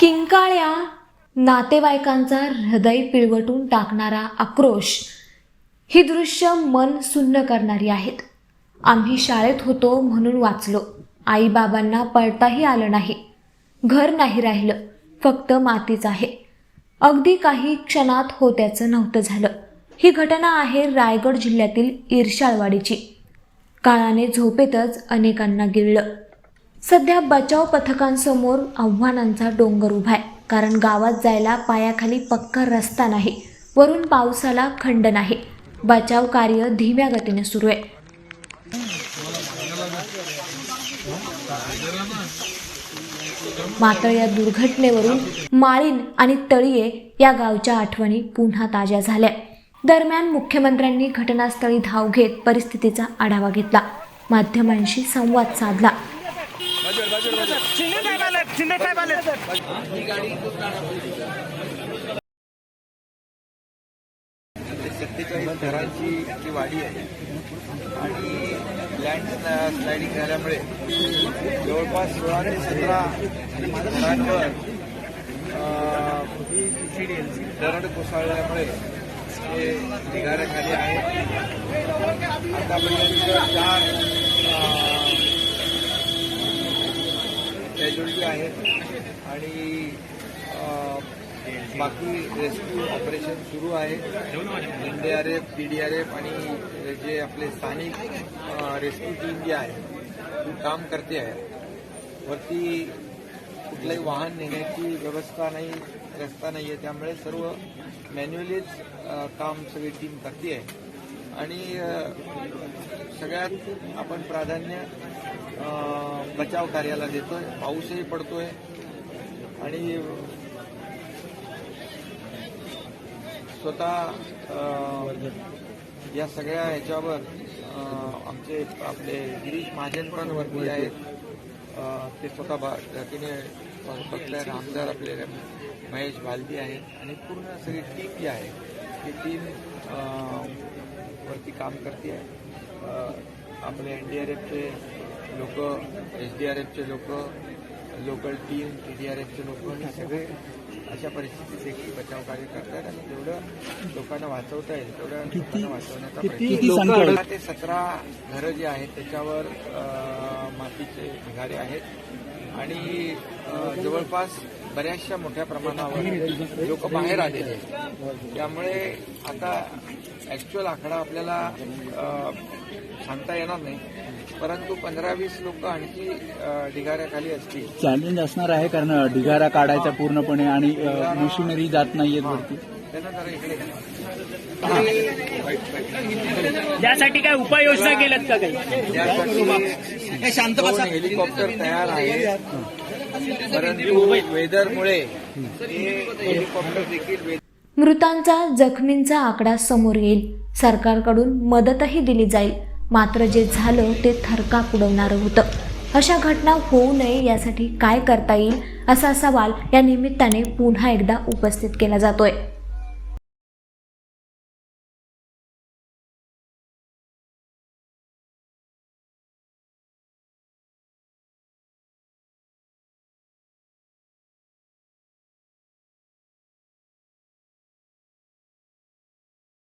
किंकाळ्या नातेवाईकांचा हृदय पिळवटून टाकणारा आक्रोश ही दृश्य मन सुन्न करणारी आहेत. आम्ही शाळेत होतो म्हणून वाचलो. आईबाबांना पळताही आलं नाही. घर नाही राहिलं. फक्त मातीच आहे. अगदी काही क्षणात होत्याचं नव्हतं झालं. ही घटना आहे रायगड जिल्ह्यातील इर्शाळवाडीची काळाने झोपेतच अनेकांना गिळलं. सध्या बचाव पथकांसमोर आव्हानांचा डोंगर उभा आहे. कारण गावात जायला पायाखाली पक्का रस्ता नाही. वरून पावसाला खंड नाही. बचाव कार्य धीम्या गतीने सुरू आहे. मात्र या दुर्घटनेवरून माळीन आणि तळीये या गावच्या आठवणी पुन्हा ताज्या झाल्या. दरम्यान मुख्यमंत्र्यांनी घटनास्थळी धाव घेत परिस्थितीचा आढावा घेतला. माध्यमांशी संवाद साधला. शिंदे साहेब आलेत शिंदे साहेब आलेत सत्तेचाळीस घरांची जी वाडी आहे आणि लँड स्लायडिंग झाल्यामुळे जवळपास सोळा ते सतरा घरांवर अं, दरड कोसळल्यामुळे ते ढिगाऱ्याखाली आहेत आतापर्यंत चार कॅज्युअलिटी आहेत. आणि बाकी रेस्क्यू ऑपरेशन सुरू आहे. एनडीआरएफ पीडीआरएफ आणि जे आपले स्थानिक रेस्क्यू टीम जी आहे ती काम करते आहे. वरती कुठलंही वाहन नेण्याची व्यवस्था नाही रस्ता नाही आहे. त्यामुळे सर्व मॅन्युअलीच काम सगळी टीम करते आहे. आणि सगळ्यात आपण प्राधान्य बचाव कार्याला देतोय. पाऊसही पडतोय. आणि स्वतः या सगळ्या ह्याच्यावर आमचे आपले गिरीश महाजन पण वरती आहेत. ते स्वतः बा तिने बघताय आमदार आपले महेश भालदी आहेत. आणि पूर्ण सगळी टीम जी आहे ती टीम वरती काम करते आहे. आपले एन डी आर एफचे लोक एस डी आर एफचे लोक local team T D R एफचे लोक हे सगळे अशा परिस्थितीत देखील बचाव कार्य करतात आणि जेवढं लोकांना वाचवता येईल. तेवढं लोकांना वाचवण्याचा प्रयत्न ते सतरा घरं जी आहेत त्याच्यावर मातीचे ढिगारे आहेत. आणि जवळपास बऱ्याचशा मोठ्या प्रमाणावर लोक बाहेर आलेले आहेत. त्यामुळे आता ऍक्च्युअल आकडा आपल्याला सांगता येणार नाही. परंतु पंधरा वीस लोक आणखी ढिगाऱ्याखाली असतील. चॅलेंज असणार आहे कारण ढिगारा काढायचा पूर्णपणे आणि मशिनरी जात नाहीयेत वरती. त्यांना जरा इकडे घ्या. यासाठी काय उपाययोजना केल्यात का काही? त्यासाठी दोन हेलिकॉप्टर तयार आहेत. परंतु वेदरमुळे हेलिकॉप्टर देखील मृतांचा जखमींचा आकडा समोर येईल. सरकारकडून मदतही दिली जाईल. मात्र जे झालं ते थरकाप उडवणारं होतं. अशा घटना होऊ नये यासाठी काय करता येईल असा सवाल या निमित्ताने पुन्हा एकदा उपस्थित केला जातोय.